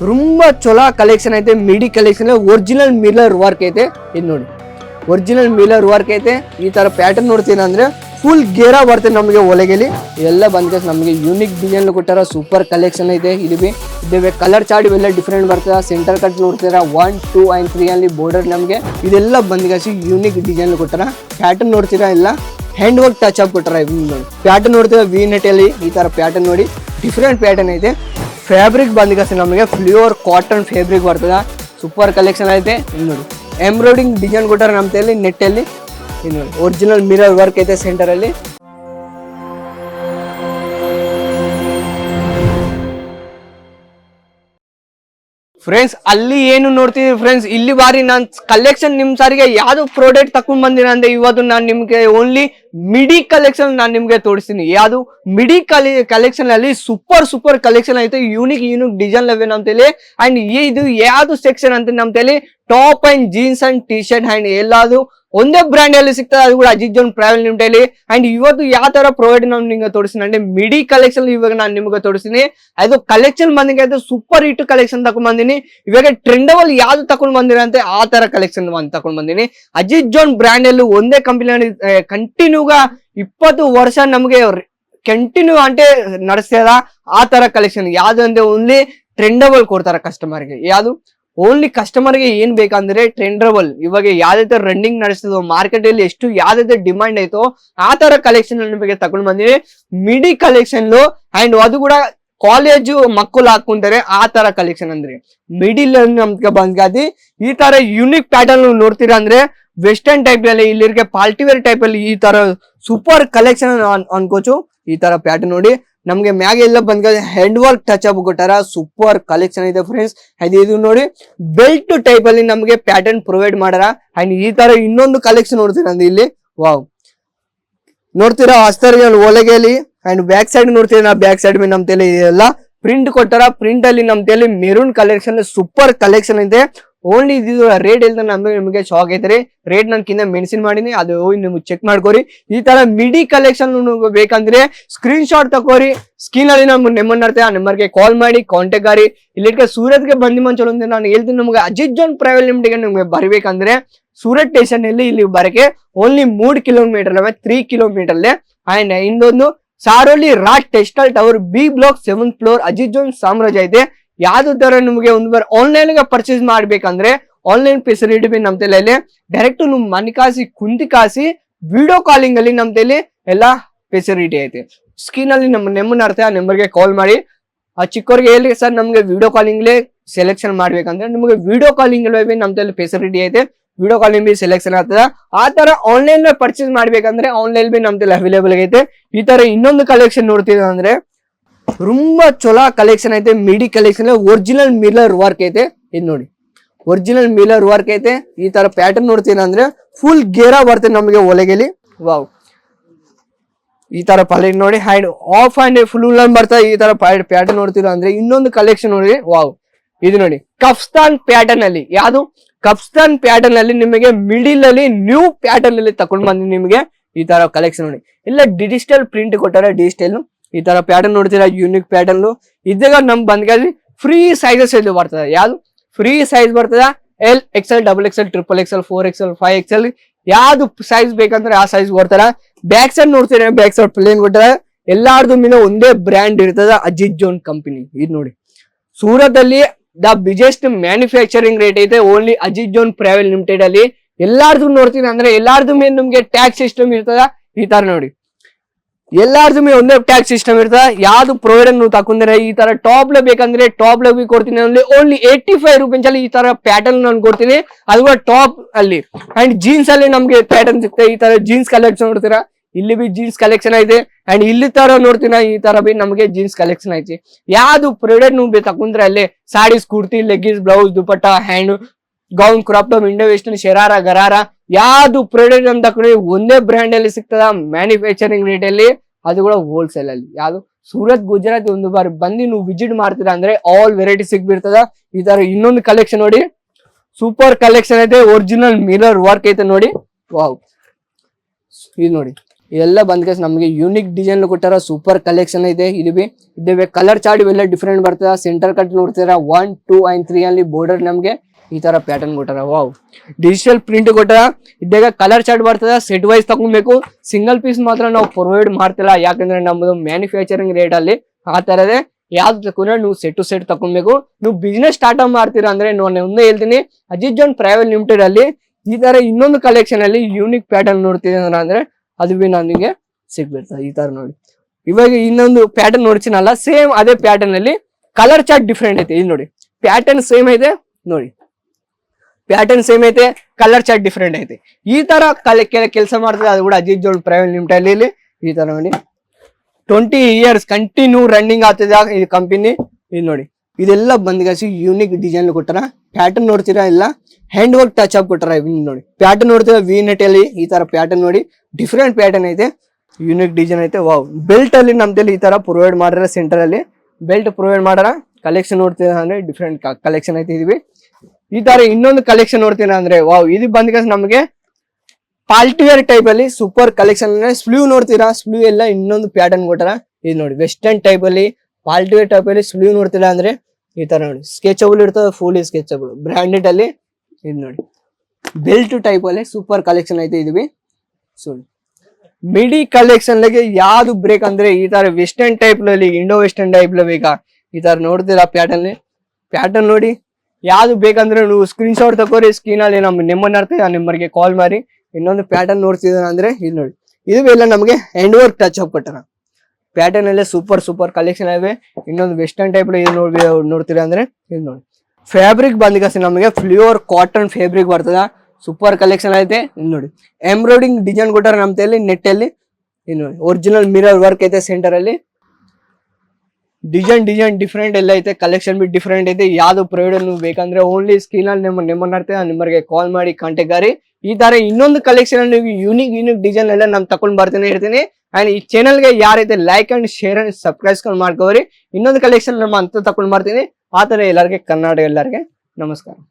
ತುಂಬಾ ಚಲೋ ಕಲೆಕ್ಷನ್ ಐತೆ. ಮಿಡಿ ಕಲೆಕ್ಷನ್ ಒರಿಜಿನಲ್ ಮಿಲ್ಲರ್ ವರ್ಕ್ ಐತೆ. ಇದು ನೋಡಿ. ಒರಿಜಿನಲ್ ಮಿಲರ್ ವರ್ಕ್ ಐತೆ. ಈ ತರ ಪ್ಯಾಟರ್ನ್ ನೋಡ್ತೀನಿ ಅಂದ್ರೆ ಫುಲ್ ಗೇರ ಬರ್ತದೆ ನಮಗೆ ಒಲೆಗೆಲಿ. ಎಲ್ಲ ಬಂದ ನಮಗೆ ಯೂನಿಕ್ ಡಿಸೈನ್ ಕೊಟ್ಟಾರ ಸೂಪರ್ ಕಲೆಕ್ಷನ್ ಐತೆ. ಇದು ಬಿ ಇದು ಕಲರ್ ಚಾರ್ಟ್ ಇವೆಲ್ಲ ಡಿಫ್ರೆಂಟ್ ಬರ್ತದೆ. ಸೆಂಟರ್ ಕಟ್ ನೋಡ್ತೀರಾ? ಒನ್ ಟೂ ಆ್ಯಂಡ್ ತ್ರೀ ಅಲ್ಲಿ ಬಾರ್ಡರ್ ನಮಗೆ ಇದೆಲ್ಲ ಬಂದ್ಗಾಸಿ ಯೂನಿಕ್ ಡಿಸೈನ್ ಕೊಟ್ಟಾರ ಪ್ಯಾಟರ್ನ್ ನೋಡ್ತೀರಾ? ಇಲ್ಲ ಹ್ಯಾಂಡ್ ವರ್ಕ್ ಟಚ್ ಅಪ್ ಕೊಟ್ಟಾರ ಪ್ಯಾಟರ್ನ್ ನೋಡ್ತೀರಾ? ವಿ ನೆಟಲ್ಲಿ ಈ ತರ ಪ್ಯಾಟರ್ನ್ ನೋಡಿ. ಡಿಫ್ರೆಂಟ್ ಪ್ಯಾಟರ್ನ್ ಐತೆ. ಫ್ಯಾಬ್ರಿಕ್ ಬಂದ್ಗಾಸಿ ನಮಗೆ ಫ್ಲಿಯೋರ್ ಕಾಟನ್ ಫ್ಯಾಬ್ರಿಕ್ ಬರ್ತದೆ. ಸೂಪರ್ ಕಲೆಕ್ಷನ್ ಐತೆ. ಇಲ್ಲಿ ನೋಡಿ ಎಂಬ್ರಾಯ್ಡಿಂಗ್ ಡಿಸೈನ್ ಕೊಟ್ಟಾರೆ ನಮ್ಮ ತೇಲಿ, ನೆಟ್ಟಲ್ಲಿ. ಇಲ್ಲಿ ನೋಡಿ ಒರಿಜಿನಲ್ ಮಿರರ್ ವರ್ಕ್ ಐತೆ ಸೆಂಟರ್ ಫ್ರೆಂಡ್ಸ್ ಅಲ್ಲಿ ಏನು ನೋಡ್ತಿದ್ರಿ ಫ್ರೆಂಡ್ಸ್ ಇಲ್ಲಿ ಬಾರಿ ನಾನು ಕಲೆಕ್ಷನ್ ನಿಮ್ ಸಾರಿಗೆ ಯಾವ್ದು ಪ್ರಾಡಕ್ಟ್ ತಕೊಂಡ್ ಬಂದಿನ ಅಂದ್ರೆ ಇವತ್ತು ನಾನು ನಿಮ್ಗೆ ಓನ್ಲಿ ಮಿಡಿ ಕಲೆಕ್ಷನ್ ನಾನು ನಿಮ್ಗೆ ತೋರಿಸ್ತೀನಿ. ಯಾವ್ದು ಮಿಡಿ ಕಲಿ ಕಲೆಕ್ಷನ್ ಅಲ್ಲಿ ಸೂಪರ್ ಸೂಪರ್ ಕಲೆಕ್ಷನ್ ಐತೆ. ಯೂನಿಕ್ ಯೂನಿಕ್ ಡಿಸೈನ್ ಲೆವೆ ನಮ್ ತಲೆ. ಅಂಡ್ ಇದು ಯಾವ್ದು ಸೆಕ್ಷನ್ ಅಂತ ನಮ್ ತಲೆ? Top and jeans and T shirt and ಎಲ್ಲಾದು ಒಂದೇ ಬ್ರ್ಯಾಂಡ್ ಅಲ್ಲಿ ಸಿಗ್ತದೆ, ಅದು ಕೂಡ Ajit Zone private limited and ಇವತ್ತು ಯಾವ ತರ ಪ್ರೊವೈಡ್ ನಾನು ನಿಮ್ಗೆ ತೋರಿಸ್ತೀನಿ ಅಂದ್ರೆ ಮಿಡಿ ಕಲೆಕ್ಷನ್ ಇವಾಗ ನಾನು ನಿಮ್ಗೆ ತೋರಿಸ್ತೀನಿ. ಅದು ಕಲೆಕ್ಷನ್ ಬಂದಿಗೆ ಅದು ಸೂಪರ್ ಹಿಟ್ ಕಲೆಕ್ಷನ್ ತಕೊಂಡ್ ಬಂದಿನಿ. ಇವಾಗ ಟ್ರೆಂಡಬಲ್ ಯಾವ್ದು ತಕೊಂಡ್ ಬಂದಿರ ಅಂತ ಆ ತರ ಕಲೆಕ್ಷನ್ ತಕೊಂಡ್ ಬಂದಿನಿ. ಅಜಿತ್ ಜೋನ್ ಬ್ರ್ಯಾಂಡ್ ಅಲ್ಲಿ ಒಂದೇ ಕಂಪನಿ ಕಂಟಿನ್ಯೂಗ ಇಪ್ಪತ್ತು ವರ್ಷ ನಮಗೆ ಕಂಟಿನ್ಯೂ అంటే ನಡೆಸ್ತಾರ ಆ ತರ ಕಲೆಕ್ಷನ್ ಯಾವ್ದು ಅಂದ್ರೆ ಓನ್ಲಿ ಟ್ರೆಂಡಬಲ್ ಕೊಡ್ತಾರ ಕಸ್ಟಮರ್ಗೆ ಯಾವ್ದು? ಓನ್ಲಿ ಕಸ್ಟಮರ್ಗೆ ಏನ್ ಬೇಕಂದ್ರೆ ಟ್ರೆಂಡ್ರಬಲ್ ಇವಾಗ ಯಾವ್ದೈತೆ ರನ್ನಿಂಗ್ ನಡೆಸ್ತದೋ ಮಾರ್ಕೆಟ್ ಅಲ್ಲಿ ಎಷ್ಟು ಯಾವ್ದೈತೆ ಡಿಮಾಂಡ್ ಐತೋ ಆ ತರ ಕಲೆಕ್ಷನ್ ಬಗ್ಗೆ ತಗೊಂಡ್ ಬಂದಿವಿ. ಮಿಡಿ ಕಲೆಕ್ಷನ್ ಅಂಡ್ ಅದು ಕೂಡ ಕಾಲೇಜು ಮಕ್ಕಳು ಹಾಕೊಂತಾರೆ ಆ ತರ ಕಲೆಕ್ಷನ್ ಅಂದ್ರೆ. ಮಿಡಿಲ್ ನಮ್ಗೆ ಬಂದ್ಗಾದಿ. ಈ ತರ ಯುನಿಕ್ ಪ್ಯಾಟರ್ನ್ ನೋಡ್ತೀರಾ ಅಂದ್ರೆ ವೆಸ್ಟರ್ನ್ ಟೈಪ್ ಅಲ್ಲಿ, ಇಲ್ಲಿರ್ಗೆ ಪಾಲ್ಟಿವೇರ್ ಟೈಪ್ ಅಲ್ಲಿ ಈ ತರ ಸೂಪರ್ ಕಲೆಕ್ಷನ್ ಅನ್ಕೋಚು. ಈ ತರ ಪ್ಯಾಟರ್ನ್ ನೋಡಿ. ನಮ್ಗೆ ಮ್ಯಾಗೆ ಎಲ್ಲ ಬಂದ ಹ್ಯಾಂಡ್ ವರ್ಕ್ ಟಚ್ ಅಪ್ ಕೊಟ್ಟಾರ ಸೂಪರ್ ಕಲೆಕ್ಷನ್ ಇದೆ ಫ್ರೆಂಡ್ಸ್ ಅದು ಇದು ನೋಡಿ ಬೆಲ್ಟ್ ಟೈಪ್ ಅಲ್ಲಿ ನಮಗೆ ಪ್ಯಾಟರ್ನ್ ಪ್ರೊವೈಡ್ ಮಾಡಾರ. ಅಂಡ್ ಈ ತರ ಇನ್ನೊಂದು ಕಲೆಕ್ಷನ್ ನೋಡ್ತೀರಾ ಅಂದ್ರೆ ಇಲ್ಲಿ ವಾವ್ ನೋಡ್ತೀರಾ ಹಸ್ತರಿಗೆ ಒಳಗೆಲಿ ಅಂಡ್ ಬ್ಯಾಕ್ ಸೈಡ್ ನೋಡ್ತೀರಾ ನಾ ಬ್ಯಾಕ್ ಸೈಡ್ ಮೇಲೆ ನಮ್ ತಲೆ ಇದೆಲ್ಲ ಪ್ರಿಂಟ್ ಕೊಟ್ಟಾರ ಪ್ರಿಂಟ್ ಅಲ್ಲಿ ನಮ್ ತಲೆ ಮೆರೂನ್ ಕಲೆಕ್ಷನ್ ಸೂಪರ್ ಕಲೆಕ್ಷನ್ ಇದೆ. ಓನ್ಲಿ ಇದು ರೇಟ್ ಇಲ್ದ ನಮ್ಗೆ ನಿಮಗೆ ಶಾಕ್ ಐತ್ರಿ. ರೇಟ್ ನನ್ ಕಿಂದ ಮೆನ್ಷನ್ ಮಾಡೀನಿ, ಅದು ನಿಮ್ಗೆ ಚೆಕ್ ಮಾಡ್ಕೋರಿ. ಈ ತರ ಮಿಡಿ ಕಲೆಕ್ಷನ್ ಬೇಕಂದ್ರೆ ಸ್ಕ್ರೀನ್ ಶಾಟ್ ತಗೋರಿ ಸ್ಕ್ರೀನ್ ಅಲ್ಲಿ ನಮ್ಗೆ ನೆಂಬರ್ ನಡ್ತೇವೆ ಆ ನಂಬರ್ಗೆ ಕಾಲ್ ಮಾಡಿ ಕಾಂಟ್ಯಾಕ್ಟ್ ಆರಿ. ಇಲ್ಲಿಗೆ ಸೂರತ್ಗೆ ಬಂದಿ ಮಂಚಲ್ ಅಂತ ನಾನು ಹೇಳ್ತೀನಿ ನಮ್ಗೆ. ಅಜಿತ್ ಜೋನ್ ಪ್ರೈವೇಟ್ ಲಿಮಿಟೆಡ್ ನಿಮ್ಗೆ ಬರ್ಬೇಕಂದ್ರೆ ಸೂರತ್ ಸ್ಟೇಷನ್ ಅಲ್ಲಿ ಇಲ್ಲಿ ಬರಕ್ಕೆ ಓನ್ಲಿ ಮೂರ್ ಕಿಲೋಮೀಟರ್ ತ್ರೀ ಕಿಲೋಮೀಟರ್ ಅಂಡ್ ಇನ್ನೊಂದು Saroli Raj textile tower B block seventh floor Ajit zone ಸಾಮ್ರಾಜ್ಯ ಇದೆ ಯಾವ್ದು ತರ ನಿಮಗೆ ಒಂದು ಬಾರಿ ಆನ್ಲೈನ್ಗೆ ಪರ್ಚೇಸ್ ಮಾಡ್ಬೇಕಂದ್ರೆ ಆನ್ಲೈನ್ ಫೆಸಿಲಿಟಿ ಬಿ ನಮ್ ತಲೆಯಲ್ಲಿ ಡೈರೆಕ್ಟ್ ನಿಮ್ ಮನೆ ಕಾಸಿ, ಕುಂತಿ ಕಾಸಿ ವಿಡಿಯೋ ಕಾಲಿಂಗ್ ಅಲ್ಲಿ ನಮ್ ತಲೆ ಎಲ್ಲಾ ಫೆಸಿಲಿಟಿ ಐತೆ. ಸ್ಕ್ರೀನ್ ಅಲ್ಲಿ ನಮ್ಮ ನೆಮ್ಮ ಅರ್ಥ, ಆ ನಂಬರ್ಗೆ ಕಾಲ್ ಮಾಡಿ. ಆ ಚಿಕ್ಕವ್ರಿಗೆ ಹೇಳಿ, ಸರ್, ನಮ್ಗೆ ವಿಡಿಯೋ ಕಾಲಿಂಗ್ಲೇ ಸೆಲೆಕ್ಷನ್ ಮಾಡ್ಬೇಕಂದ್ರೆ ನಿಮಗೆ ವಿಡಿಯೋ ಕಾಲಿಂಗ್ ನಮ್ ತಲೆ ಫೆಸಿಲಿಟಿ ಐತೆ. ವಿಡಿಯೋ ಕಾಲಿಂಗ್ ಬಿ ಸೆಲೆಕ್ಷನ್ ಆಗ್ತದ. ಆ ತರ ಆನ್ಲೈನ್ ಪರ್ಚೇಸ್ ಮಾಡ್ಬೇಕಂದ್ರೆ ಆನ್ಲೈನ್ ಬಿ ನಮ್ ತಲೆ ಅವೈಲೇಬಲ್ ಐತೆ ಈ ತರ ಇನ್ನೊಂದು ಕಲೆಕ್ಷನ್ ನೋಡ್ತೀವಿ ಅಂದ್ರೆ ತುಂಬಾ ಚಲೋ ಕಲೆಕ್ಷನ್ ಐತೆ ಮಿಡಿ ಕಲೆಕ್ಷನ್ ಒರಿಜಿನಲ್ ಮಿಲ್ಲರ್ ವರ್ಕ್ ಐತೆ. ಇದು ನೋಡಿ. ಒರಿಜಿನಲ್ ಮಿಲರ್ ವರ್ಕ್ ಐತೆ. ಈ ತರ ಪ್ಯಾಟರ್ನ್ ನೋಡ್ತೀನಿ ಅಂದ್ರೆ ಫುಲ್ ಗೇರ ಬರ್ತದೆ ನಮಗೆ ಒಲೆಗೆಲಿ. ವಾವ್ ಈ ತರ ಪಲೆಟ್ ನೋಡಿ. ಹ್ಯಾಂಡ್ ಆಫ್ ಹ್ಯಾಂಡ್ ಫುಲ್ ಬರ್ತದೆ ಈ ತರ ಪ್ಯಾಟರ್ನ್ ನೋಡ್ತೀರಾ ಅಂದ್ರೆ ಇನ್ನೊಂದು ಕಲೆಕ್ಷನ್ ನೋಡಿ. ವಾವ್ ಇದು ನೋಡಿ. ಕಫ್ಸ್ತಾನ್ ಪ್ಯಾಟರ್ನ್ ಅಲ್ಲಿ. ಯಾವುದು? ಕಫ್ಸ್ತಾನ್ ಪ್ಯಾಟರ್ನ್ ಅಲ್ಲಿ ನಿಮಗೆ ಮಿಡಿಲ್ ಅಲ್ಲಿ ನ್ಯೂ ಪ್ಯಾಟರ್ನ್ ಅಲ್ಲಿ ತಕೊಂಡ್ ಬಂದಿ ನಿಮಗೆ ಈ ತರ ಕಲೆಕ್ಷನ್ ನೋಡಿ. ಇಲ್ಲ ಡಿಜಿಟಲ್ ಪ್ರಿಂಟ್ ಕೊಟ್ಟಾರೆ ಡಿಜಿಟಲ್ ಈ ತರ ಪ್ಯಾಟರ್ನ್ ನೋಡ್ತೀರಾ? ಯೂನಿಕ್ ಪ್ಯಾಟರ್ನ್ ಇದ್ದಾಗ ನಮ್ ಬಂದ್ಗಲ್ಲಿ ಫ್ರೀ ಸೈಜಸ್ ಇಲ್ಲಿ ಬರ್ತದೆ. ಯಾವ್ದು? ಫ್ರೀ ಸೈಜ್ ಬರ್ತದ? L XL double XL triple XL four XL five L ಯಾವ್ದು ಸೈಜ್ ಬೇಕಂದ್ರೆ ಆ ಸೈಜ್ ಬರ್ತಾರ ಬ್ಯಾಕ್ ಸೈಡ್ ನೋಡ್ತೀರಾ ಬ್ಯಾಕ್ ಸೈಡ್ ಪ್ಲೇನ್ ಕೊಟ್ಟಾರ ಎಲ್ಲಾರ್ದು ಮೀನ ಒಂದೇ ಬ್ರ್ಯಾಂಡ್ ಇರ್ತದ ಅಜಿತ್ ಜೋನ್ ಕಂಪನಿ ಇದು ನೋಡಿ. Surat the biggest manufacturing rate ಐತೆ. Only Ajit Zone private limited ಅಲ್ಲಿ. ಎಲ್ಲಾರ್ದು ನೋಡ್ತೀನಿ ಅಂದ್ರೆ ಎಲ್ಲಾರ್ದು ಮೇಲೆ ನಿಮ್ಗೆ ಟ್ಯಾಕ್ಸ್ ಸಿಸ್ಟಮ್ ಇರ್ತದ. ಈ ತರ ನೋಡಿ. ಎಲ್ಲಾರ್ದು ಒಂದೇ ಟ್ಯಾಕ್ಸ್ ಸಿಸ್ಟಮ್ ಇರ್ತದೆ. ಯಾವ್ದು ಪ್ರೊವೈಡರ್ ನೀವು ತಕೊಂಡ್ರೆ ಈ ತರ ಟಾಪ್ ಲ ಬೇಕಂದ್ರೆ ಟಾಪ್ ಲ ಕೊಡ್ತೀನಿ ಅಂದ್ರೆ ಓನ್ಲಿ ಏಯ್ಟಿ ಫೈವ್ ರುಪೀಸ್ ಅಲ್ಲಿ ಈ ತರ ಪ್ಯಾಟರ್ನ್ ನಾನು ಕೊಡ್ತೀನಿ. ಅದು ಕೂಡ ಟಾಪ್ ಅಲ್ಲಿ. ಅಂಡ್ ಜೀನ್ಸ್ ಅಲ್ಲಿ ನಮ್ಗೆ ಪ್ಯಾಟರ್ನ್ ಸಿಗ್ತದೆ. ಈ ತರ ಜೀನ್ಸ್ ಕಲೆಕ್ಷನ್ ನೋಡ್ತೀರಾ? ಇಲ್ಲಿ ಬಿ ಜೀನ್ಸ್ ಕಲೆಕ್ಷನ್ ಐತೆ. ಅಂಡ್ ಇಲ್ಲಿ ತರ ನೋಡ್ತೀನ ಈ ತರ ಬಿ ನಮಗೆ ಜೀನ್ಸ್ ಕಲೆಕ್ಷನ್ ಐತಿ. ಯಾವ್ದು ಪ್ರೊಡಕ್ಟ್ ನೀವು ತಕೊಂಡ್ರೆ ಅಲ್ಲಿ saris kurti leggings blouse dupatta hand gown crop top Indo western sharara gharara ಯಾವ್ದು ಪ್ರಾಡಕ್ಟ್ ಅಂತ ತಕೊಂಡ್ರೆ ಒಂದೇ ಬ್ರ್ಯಾಂಡ್ ಅಲ್ಲಿ ಸಿಗ್ತದ? ಮ್ಯಾನುಫ್ಯಾಕ್ಚರಿಂಗ್ ರೇಟ್ ಅಲ್ಲಿ. ಅದು ಕೂಡ ಹೋಲ್ಸೇಲ್ ಅಲ್ಲಿ. ಯಾವ್ದು? ಸೂರತ್ ಗುಜರಾತ್ ಒಂದು ಬಾರಿ ಬಂದು ನೀವು ವಿಸಿಟ್ ಮಾಡ್ತೀರಾ ಅಂದ್ರೆ ಆಲ್ ವೆರೈಟಿ ಸಿಗ್ಬಿಡ್ತದ. ಈ ತರ ಇನ್ನೊಂದು ಕಲೆಕ್ಷನ್ ನೋಡಿ. ಸೂಪರ್ ಕಲೆಕ್ಷನ್ ಐತೆ ಒರಿಜಿನಲ್ ಮಿರರ್ ವರ್ಕ್ ಐತೆ ನೋಡಿ. ವಾವ್ ಇದು ನೋಡಿ. ಇದೆಲ್ಲ ಬಂದ್ಕೇಸ್ ನಮಗೆ ಯೂನಿಕ್ ಡಿಸೈನ್ ಕೊಟ್ಟಾರ ಸೂಪರ್ ಕಲೆಕ್ಷನ್ ಇದೆ ಇದು ಬಿ, ಇದೇ ಕಲರ್ ಚಾರ್ಟ್ ಇವೆಲ್ಲ ಡಿಫ್ರೆಂಟ್ ಬರ್ತದ. ಸೆಂಟರ್ ಕಟ್ ನೋಡ್ತೀರಾ? ಒನ್ ಟೂ ಅಂಡ್ ತ್ರೀ ಅಲ್ಲಿ ಬಾರ್ಡರ್ ನಮಗೆ. ಈ ತರ ಪ್ಯಾಟರ್ನ್ ಕೊಟ್ಟಾರ. ವಾವ್ ಡಿಜಿಟಲ್ ಪ್ರಿಂಟ್ ಕೊಟ್ಟಾರ. ಇದ್ದಾಗ ಕಲರ್ ಚಾರ್ಟ್ ಬರ್ತದ ಸೆಟ್ ವೈಸ್ ತಗೊಬೇಕು ಸಿಂಗಲ್ ಪೀಸ್ ಮಾತ್ರ ನಾವು ಪ್ರೊವೈಡ್ ಮಾಡ್ತಿಲ್ಲ. ಯಾಕಂದ್ರೆ ನಮ್ಮದು ಮ್ಯಾನುಫ್ಯಾಕ್ಚರಿಂಗ್ ರೇಟ್ ಅಲ್ಲಿ ಆ ತರದೇ ಯಾವ್ದು ತಕೊಂಡ್ರೆ ನೀವು ಸೆಟ್ ಟು ಸೆಟ್ ತಗೊಬೇಕು ನೀವು ಬಿಸ್ನೆಸ್ ಸ್ಟಾರ್ಟ್ ಮಾಡ್ತೀರಾ ಅಂದ್ರೆ ನಾನು ಒಂದೇ ಹೇಳ್ತೀನಿ. ಅಜಿತ್ ಜಾನ್ ಪ್ರೈವೇಟ್ ಲಿಮಿಟೆಡ್ ಅಲ್ಲಿ ಈ ತರ ಇನ್ನೊಂದು ಕಲೆಕ್ಷನ್ ಅಲ್ಲಿ ಯೂನಿಕ್ ಪ್ಯಾಟರ್ನ್ ನೋಡ್ತಿದ್ದೀನಿ ಅಂದ್ರೆ ಅದು ಬಿ ನನಗೆ ಸಿಗ್ಬಿಡ್ತದೆ. ಈ ತರ ನೋಡಿ. ಇವಾಗ ಇನ್ನೊಂದು ಪ್ಯಾಟರ್ನ್ ನೋಡ್ತೀನಲ್ಲ ಸೇಮ್ ಅದೇ ಪ್ಯಾಟರ್ನ್ ಅಲ್ಲಿ ಕಲರ್ ಚಾರ್ಟ್ ಡಿಫ್ರೆಂಟ್ ಐತೆ. ಇಲ್ಲಿ ನೋಡಿ. ಪ್ಯಾಟರ್ನ್ ಸೇಮ್ ಐತೆ. ನೋಡಿ. ಪ್ಯಾಟರ್ನ್ ಸೇಮ್ ಐತೆ ಕಲರ್ ಚಾರ್ಟ್ ಡಿಫ್ರೆಂಟ್ ಐತೆ. ಈ ತರ ಕೆಲಸ ಮಾಡ್ತದೆ ಅದು ಕೂಡ ಅಜಿತ್ ಜೋಳ್ ಪ್ರೈವೇಟ್ ಲಿಮಿಟೆಡ್ ಅಲ್ಲಿ ಈ ತರ ನೋಡಿ. ಟ್ವೆಂಟಿ ಇಯರ್ಸ್ ಕಂಟಿನ್ಯೂ ರನ್ನಿಂಗ್ ಆಗ್ತದೆ ಈ ಕಂಪನಿ ಇದು ನೋಡಿ. ಇದೆಲ್ಲ ಬಂದ್ಗಾಸಿ ಯೂನಿಕ್ ಡಿಸೈನ್ ಕೊಟ್ಟಾರ. ಪ್ಯಾಟರ್ನ್ ನೋಡ್ತೀರಾ ಇಲ್ಲ? ಹ್ಯಾಂಡ್ ವರ್ಕ್ ಟಚ್ ಅಪ್ ಕೊಟ್ಟಾರ ನೋಡಿ. ಪ್ಯಾಟರ್ನ್ ನೋಡ್ತೀರಾ? ವಿ ನೆಟ್ ಅಲ್ಲಿ ಈ ತರ ಪ್ಯಾಟರ್ನ್ ನೋಡಿ. ಡಿಫ್ರೆಂಟ್ ಪ್ಯಾಟರ್ನ್ ಐತೆ. ಯೂನಿಕ್ ಡಿಸೈನ್ ಐತೆ. ವಾವ್ ಬೆಲ್ಟ್ ಅಲ್ಲಿ ನಮ್ದಲ್ಲಿ ಈ ತರ ಪ್ರೊವೈಡ್ ಮಾಡ್ಯಾರ ಸೆಂಟರ್ ಅಲ್ಲಿ. ಬೆಲ್ಟ್ ಪ್ರೊವೈಡ್ ಮಾಡಾರ ಕಲೆಕ್ಷನ್ ನೋಡ್ತೀರಾ ಅಂದ್ರೆ ಡಿಫ್ರೆಂಟ್ ಕಲೆಕ್ಷನ್ ಐತೆ ಇದೀವಿ. ಈ ತರ ಇನ್ನೊಂದು ಕಲೆಕ್ಷನ್ ನೋಡ್ತೀನಿ ಅಂದ್ರೆ ವಾವ್ ಇದು ಬಂದ ನಮಗೆ ಪಾಲ್ಟಿವೇರ್ ಟೈಪ್ ಅಲ್ಲಿ ಸೂಪರ್ ಕಲೆಕ್ಷನ್ ಸ್ಲೀವ್ ನೋಡ್ತೀರಾ? ಸ್ಲೂ ಎಲ್ಲ ಇನ್ನೊಂದು ಪ್ಯಾಟರ್ನ್ ಕೊಟ್ಟಾರ. ಇದು ನೋಡಿ ವೆಸ್ಟರ್ನ್ ಟೈಪ್ ಅಲ್ಲಿ ಪಾಲ್ಟಿವೇರ್ ಟೈಪ್ ಅಲ್ಲಿ ಸ್ಲೀವ್ ನೋಡ್ತೀರಾ ಅಂದ್ರೆ ಈ ತರ ನೋಡಿ ಸ್ಕೆಚಬಲ್ ಇರ್ತದೆ ಫುಲ್ ಸ್ಕೆಚಬಲ್ ಬ್ರಾಂಡೆಡ್ ಅಲ್ಲಿ ಇದು ನೋಡಿ. ಬೆಲ್ಟ್ ಟೈಪ್ ಅಲ್ಲಿ ಸೂಪರ್ ಕಲೆಕ್ಷನ್ ಐತೆ ಇದೀವಿ ಸೊ ಮಿಡಿ ಕಲೆಕ್ಷನ್ ಲಗೆ ಯಾವ್ದು ಬ್ರೇಕ್ ಅಂದ್ರೆ ಈ ತರ western type Indo western type ಬೇಕಾ ಈ ತರ ನೋಡ್ತೀರಾ ಪ್ಯಾಟರ್ನ್ ಪ್ಯಾಟರ್ನ್ ನೋಡಿ ಯಾವ್ದು ಬೇಕಂದ್ರೆ ನೀವು ಸ್ಕ್ರೀನ್ ಶಾಟ್ ತಗೋರಿ ಸ್ಕ್ರೀನ್ ಅಲ್ಲಿ ನಮ್ಮ ನೆಮ್ಮನ್ ಇರ್ತದೆ ಆ ನಂಬರ್ಗೆ ಕಾಲ್ ಮಾಡಿ. ಇನ್ನೊಂದು ಪ್ಯಾಟರ್ನ್ ನೋಡ್ತಿದ್ರ ಅಂದ್ರೆ ಇಲ್ಲಿ ನೋಡಿ. ಇದು ಎಲ್ಲ ನಮಗೆ ಹ್ಯಾಂಡ್ ವರ್ಕ್ ಟಚ್ ಅಪ್ ಕೊಟ್ಟಾರ. ಪ್ಯಾಟರ್ನ್ ಅಲ್ಲೇ ಸೂಪರ್ ಸೂಪರ್ ಕಲೆಕ್ಷನ್ ಇವೆ. ಇನ್ನೊಂದು ವೆಸ್ಟರ್ನ್ ಟೈಪ್ ಇದು ನೋಡಿ ನೋಡ್ತೀರಾ ಅಂದ್ರೆ ಇಲ್ಲಿ ನೋಡಿ. ಫ್ಯಾಬ್ರಿಕ್ ಬಂದಿಗಸಿ ನಮಗೆ ಫ್ಲಿಯೋರ್ ಕಾಟನ್ ಫ್ಯಾಬ್ರಿಕ್ ಬರ್ತದ. ಸೂಪರ್ ಕಲೆಕ್ಷನ್ ಐತೆ, ಇಲ್ಲಿ ನೋಡಿ. ಎಂಬ್ರಾಯ್ಡಿಂಗ್ ಡಿಸೈನ್ ಕೊಟ್ಟಾರ ನಮ್ಮ ತಲೆ ನೆಟ್ಟಲ್ಲಿ ಇಲ್ಲಿ ನೋಡಿ. ಒರಿಜಿನಲ್ ಮಿರರ್ ವರ್ಕ್ ಐತೆ ಸೆಂಟರ್ ಅಲ್ಲಿ. ಡಿಸೈನ್ ಡಿಸೈನ್ ಡಿಫ್ರೆಂಟ್ ಎಲ್ಲ ಐತೆ ಕಲೆಕ್ಷನ್ ಬಿ ಡಿಫ್ರೆಂಟ್ ಐತೆ. ಯಾವ್ದು ಪ್ರೈವೇಟ್ ನೀವು ಬೇಕಂದ್ರೆ ಓನ್ಲಿ ಸ್ಕ್ರೀನ್ ಅಲ್ಲಿ ನಿಮ್ಮ ನಿಮ್ಮ ಇರ್ತದೆ ಆ ನಂಬರ್ಗೆ ಕಾಲ್ ಮಾಡಿ ಕಾಂಟ್ಯಾಕ್ಟ್ ಗಾರಿ ಈ ತರ ಇನ್ನೊಂದು ಕಲೆಕ್ಷನ್ ಅಲ್ಲಿ ಯೂನಿಕ್ ಯೂನಿಕ್ ಡಿಸೈನ್ ಎಲ್ಲ ನಾನು ತಕೊಂಡ್ ಬರ್ತೇನೆ ಇರ್ತೀನಿ ಅಂಡ್ ಈ ಚಾನಲ್ಗೆ ಯಾರೈತೆ like and share and subscribe ಮಾಡ್ಕೋರಿ. ಇನ್ನೊಂದು ಕಲೆಕ್ಷನ್ ನಮ್ಮ ಅಂತ ತಕೊಂಡ್ ಬರ್ತೀನಿ. ಆ ತರ ಎಲ್ಲರಿಗೆ ಕರ್ನಾಟಕ ಎಲ್ಲರಿಗೆ ನಮಸ್ಕಾರ.